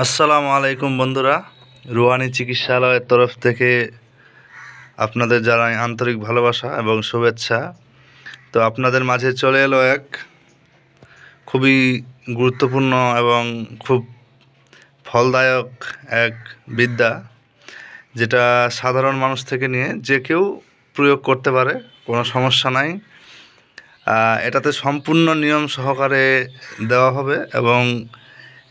আসসালামু আলাইকুম বন্ধুরা। রুহানি চিকিৎসালয়ের তরফ থেকে আপনাদের জানাই আন্তরিক ভালোবাসা এবং শুভেচ্ছা। তো আপনাদের মাঝে চলে এলো এক খুবই গুরুত্বপূর্ণ এবং খুব ফলদায়ক এক বিদ্যা, যেটা সাধারণ মানুষ থেকে নিয়ে যে কেউ প্রয়োগ করতে পারে, কোনো সমস্যা নাই। এটাতে সম্পূর্ণ নিয়ম সহকারে দেওয়া হবে এবং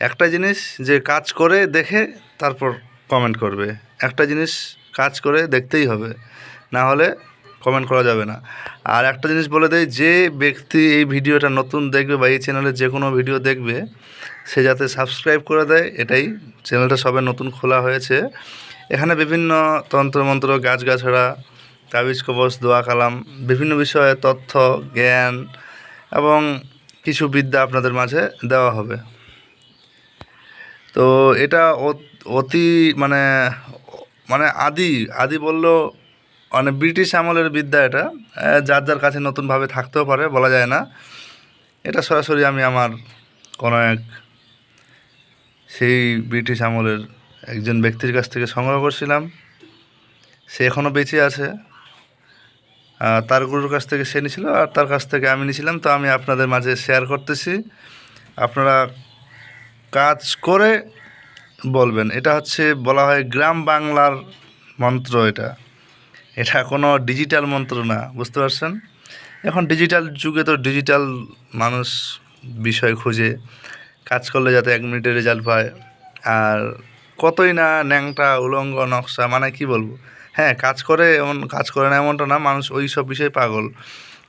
একটা জিনিস যে কাজ করে দেখে তারপর কমেন্ট করবে। একটা জিনিস কাজ করে দেখতেই হবে, না হলে কমেন্ট করা যাবে না। আর একটা জিনিস বলে দেয় যে ব্যক্তি এই ভিডিওটা নতুন দেখবে বা এই চ্যানেলে যে কোনো ভিডিও দেখবে, সে যাতে সাবস্ক্রাইব করে দেয়, এটাই চ্যানেলটা সবে নতুন খোলা হয়েছে। এখানে বিভিন্ন তন্ত্রমন্ত্র, গাছগাছড়া, তাবিজ, কবচ, দোয়া, কালাম, বিভিন্ন বিষয়ে তথ্য, জ্ঞান এবং কিছু বিদ্যা আপনাদের মাঝে দেওয়া হবে। তো এটা অতি মানে মানে আদি আদি বললেও মানে ব্রিটিশ আমলের বিদ্যা এটা। যার যার কাছে নতুনভাবে থাকতেও পারে, বলা যায় না। এটা সরাসরি আমি আমার কোনো এক সেই ব্রিটিশ আমলের একজন ব্যক্তির কাছ থেকে সংগ্রহ করছিলাম। সে এখনও বেঁচে আছে। তার গুরুর কাছ থেকে সে নিয়েছিল, আর তার কাছ থেকে আমি নিয়েছিলাম। তো আমি আপনাদের মাঝে শেয়ার করতেছি। আপনারা কাজ করে বলবেন। এটা হচ্ছে বলা হয় গ্রাম বাংলার মন্ত্র এটা। এটা কোনো ডিজিটাল মন্ত্র না, বুঝতে পারছেন? এখন ডিজিটাল যুগে তো ডিজিটাল মানুষ বিষয় খুঁজে, কাজ করলে যাতে এক মিনিটের রেজাল্ট পায়। আর কতই না ন্যাংটা, উলঙ্গ, নকশা মানে কি বলব? হ্যাঁ কাজ করে এমন, কাজ করে না এমনটা না, মানুষ ওই সব বিষয়ে পাগল।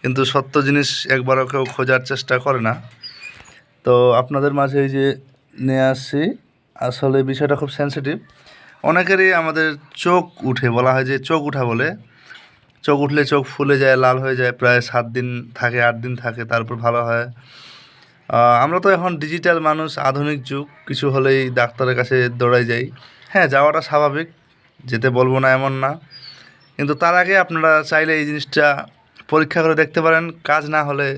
কিন্তু সত্য জিনিস একবারও কেউ খোঁজার চেষ্টা করে না। তো আপনাদের মাঝে এই যে নিয়ে আসছি। আসলে বিষয়টা খুব সেন্সিটিভ অনেকেরই আমাদের চোখ উঠে, বলা হয় যে চোখ উঠা বলে। চোখ উঠলে চোখ ফুলে যায়, লাল হয়ে যায়, প্রায় সাত দিন থাকে, আট দিন থাকে, তারপর ভালো হয়। আমরা তো এখন ডিজিটাল মানুষ, আধুনিক যুগ, কিছু হলেই ডাক্তারের কাছে দৌড়াই যাই। হ্যাঁ যাওয়াটা স্বাভাবিক, যেতে বলব না এমন না। কিন্তু তার আগে আপনারা চাইলে এই জিনিসটা পরীক্ষা করে দেখতে পারেন। কাজ না হলে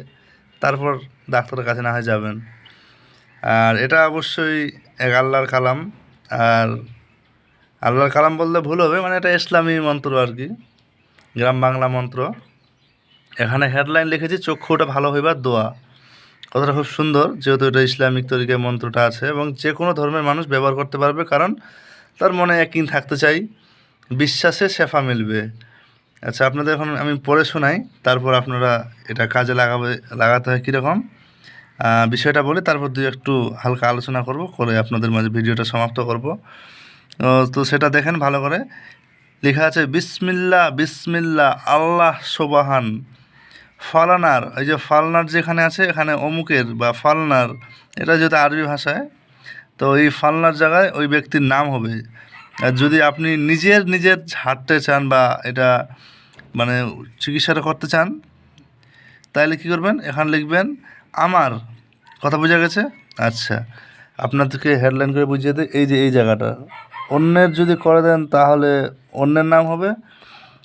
তারপর ডাক্তারের কাছে না হয় যাবেন। আর এটা অবশ্যই এক আল্লাহর কালাম। আর আল্লাহর কালাম বললে ভুল হবে মানে এটা ইসলামী মন্ত্র আর কি, গ্রাম বাংলা মন্ত্র। এখানে হেডলাইন লিখেছি, চক্ষুটা ভালো হইবার দোয়া। কথাটা খুব সুন্দর, যেহেতু এটা ইসলামিক তরিকায় মন্ত্রটা আছে এবং যে কোনো ধর্মের মানুষ ব্যবহার করতে পারবে, কারণ তার মনে একই থাকতে চাই, বিশ্বাসে শেফা মিলবে। আচ্ছা আপনাদের এখন আমি পড়ে শোনাই, তারপর আপনারা এটা কাজে লাগাবে, লাগাতে হয় কীরকম? বিষয়টা বলে, তারপর দুই একটু হালকা আলোচনা করব, করে আপনাদের মাঝে ভিডিওটা সমাপ্ত করব। তো সেটা দেখেন ভালো করে। লেখা আছে, বিসমিল্লা বিসমিল্লা, আল্লাহ সোবাহান, ফালানার। এই যে ফালনার যেখানে আছে, এখানে অমুকের বা ফালনার, এটা যেহেতু আরবি ভাষায়, তো এই ফালনার জায়গায় ওই ব্যক্তির নাম হবে। আর যদি আপনি নিজের নিজের হাঁটতে চান বা এটা মানে চিকিৎসাটা করতে চান তাহলে কী করবেন? এখানে লিখবেন আমার কথা বোঝা গেছে? আচ্ছা আপনাদেরকে হেডলাইন করে বুঝিয়ে দিই। এই যে, এই জায়গাটা। অন্যের যদি করে দেন, তাহলে অন্যের নাম হবে।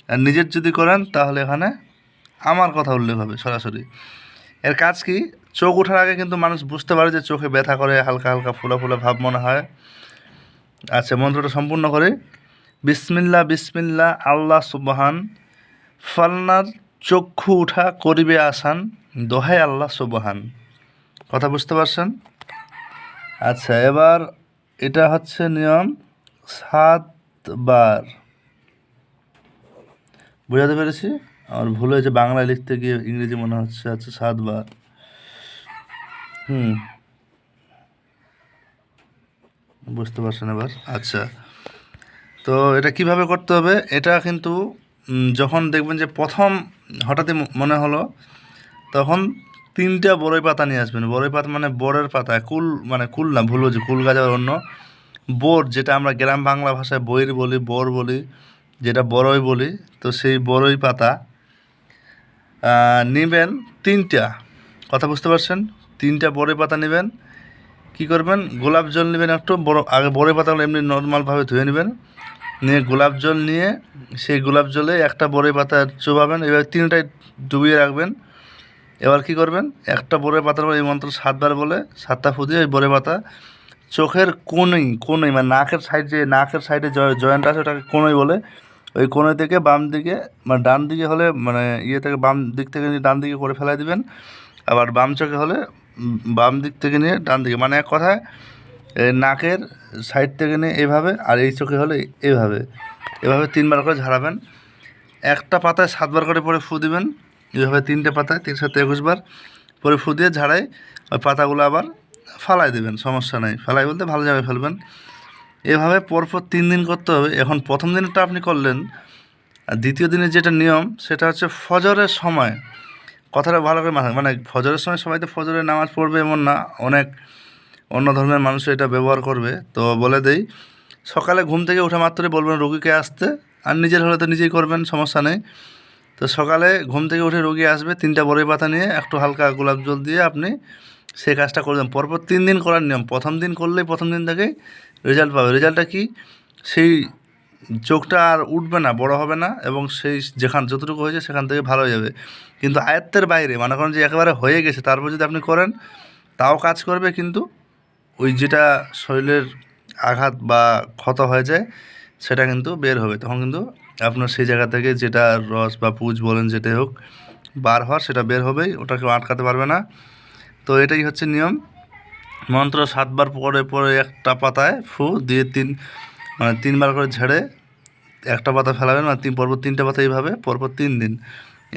আর নিজের যদি করেন, তাহলে এখানে আমার কথা উল্লেখ হবে, সরাসরি। এর কাজ কি? চোখ ওঠার আগে কিন্তু মানুষ বুঝতে পারে যে চোখে ব্যথা করে, হালকা হালকা ফোলা ফোলা ভাব মনে হয়। আচ্ছা মন্ত্রটা সম্পূর্ণ করে। বিসমিল্লা বিসমিল্লা আল্লাহ সুবহান। ফালনার চক্ষু উঠা করিবে আসান। দোহাই আল্লাহ সুবহান। কথা বুঝতে পারছেন? আচ্ছা এবার এটা হচ্ছে নিয়ম সাতবার। বুঝাতে পেরেছি? আমার ভুল হয়েছে, বাংলায় লিখতে গিয়ে ইংরেজি মনে হচ্ছে আচ্ছা সাতবার। হুম। বুঝতে পারছেন এবার? আচ্ছা। তো এটা কীভাবে করতে হবে? এটা কিন্তু যখন দেখবেন যে প্রথম হঠাৎই মনে হলো তখন তিনটা বড়ই পাতা নিয়ে আসবেন। বড়ই পাতা মানে বড়ের পাতা, কুল মানে কুল না, ভুল হচ্ছে কুল গাছ আবার অন্য। বোর যেটা আমরা গ্রাম বাংলা ভাষায় বইয়ের বলি, বর বলি, যেটা বড়ই বলি, তো সেই বড়ই পাতা নেবেন তিনটা। কথা বুঝতে পারছেন? তিনটা বড়ই পাতা নেবেন, কি করবেন? গোলাপ জল নেবেন একটু, বড় আগে বড়ই পাতাগুলো এমনি নর্মালভাবে ধুয়ে নেবেন। নিয়ে গোলাপ জল নিয়ে, সেই গোলাপ জলে একটা বড়ই পাতা চোবাবেন, এবার তিনটায় ডুবিয়ে রাখবেন। এবার কি করবেন? একটা বড়ই পাতার পর এই মন্ত্র সাতবার বলে, সাতটা ফুদিয়ে ওই বড়ই পাতা চোখের কোনই কোনই মানে নাকের সাইড যে, নাকের সাইডে জয়েন্ট আছে ওটাকে কোনই বলে। ওই কোনই থেকে বাম দিকে মানে ডান দিকে হলে মানে ইয়ে থেকে বাম দিক থেকে নিয়ে ডান দিকে করে ফেলাই দিবেন। আবার বাম চোখে হলে বাম দিক থেকে নিয়ে ডান দিকে। মানে এক কথায় নাকের সাইড থেকে নিয়ে এভাবে আর এই চোখে হলে এভাবে। এভাবে তিনবার করে ঝাড়াবেন। একটা পাতায় সাতবার করে পরে ফু দিবেন। এইভাবে তিনটে পাতায়, তিন সাথে একুশ বার পরে ফু দিয়ে ঝাড়াই, ওই পাতাগুলো আবার ফালাই দেবেন, সমস্যা নেই। ফালাই বলতে ভালো জায়গায় ফেলবেন। এভাবে পরপর তিন দিন করতে হবে। এখন প্রথম দিনটা আপনি করলেন, আর দ্বিতীয় দিনের যেটা নিয়ম, সেটা হচ্ছে ফজরের সময়, কথাটা ভালো করে মাথায় মানে ফজরের সময় সবাই তো ফজরের নামাজ পড়বে এমন না, অনেক অন্য ধর্মের মানুষ এটা ব্যবহার করবে। তো বলে দেই, সকালে ঘুম থেকে ওঠা মাত্রই বলবেন, রোগীকে আসতে। আর নিজের হলে তো নিজেই করবেন, সমস্যা নেই। তো সকালে ঘুম থেকে উঠে রুগী আসবে তিনটা বড়ই পাতা নিয়ে, একটু হালকা গোলাপ জল দিয়ে আপনি সেই কাজটা করবেন পরপর তিন দিন করার নিয়ম। প্রথম দিন করলেই প্রথম দিন থেকেই রেজাল্ট পাবে। রেজাল্টটা কি? সেই চোখটা আর উঠবে না, বড় হবে না এবং সেই যেখান যতটুকু হয়েছে সেখান থেকে ভালো হয়ে যাবে। কিন্তু আয়ত্তের বাইরে, মনে করেন যে একেবারে হয়ে গেছে, তারপর যদি আপনি করেন, তাও কাজ করবে কিন্তু ওই যেটা শরীরের আঘাত বা ক্ষত হয়ে যায়, সেটা কিন্তু বের হবে। তখন কিন্তু আপনার সেই জায়গা থেকে যেটা রস বা পুজ বলেন যেটাই হোক বার হওয়ার, সেটা বের হবেই ওটা কেউ আটকাতে পারবে না। তো এটাই হচ্ছে নিয়ম। মন্ত্র সাতবার পরে পরে একটা পাতায় ফু, দিয়ে তিন মানে তিনবার করে ঝেড়ে একটা পাতা ফেলাবেন মানে তিন, পরপর তিনটা পাতা এইভাবে, পরপর তিন দিন।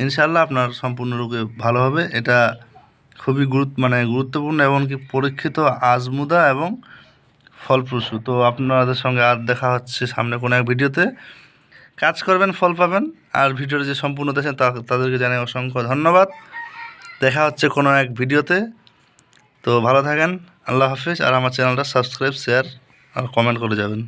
ইনশাল্লাহ আপনার সম্পূর্ণরূপে ভালো হবে। এটা খুবই গুরুত্ব মানে গুরুত্বপূর্ণ এমনকি পরীক্ষিত আজমুদা এবং ফলপ্রসূ। তো আপনাদের সঙ্গে আর দেখা হচ্ছে সামনে কোনো এক ভিডিওতে। কাজ করবেন, ফল পাবেন। আর ভিডিওটা যে সম্পূর্ণ দেখেন তাদেরকে জানাই অসংখ্য ধন্যবাদ। দেখা হচ্ছে কোনো এক ভিডিওতে। তো ভালো থাকেন, আল্লাহ হাফিজ। আর আমার চ্যানেলটা সাবস্ক্রাইব, শেয়ার আর কমেন্ট করে যাবেন।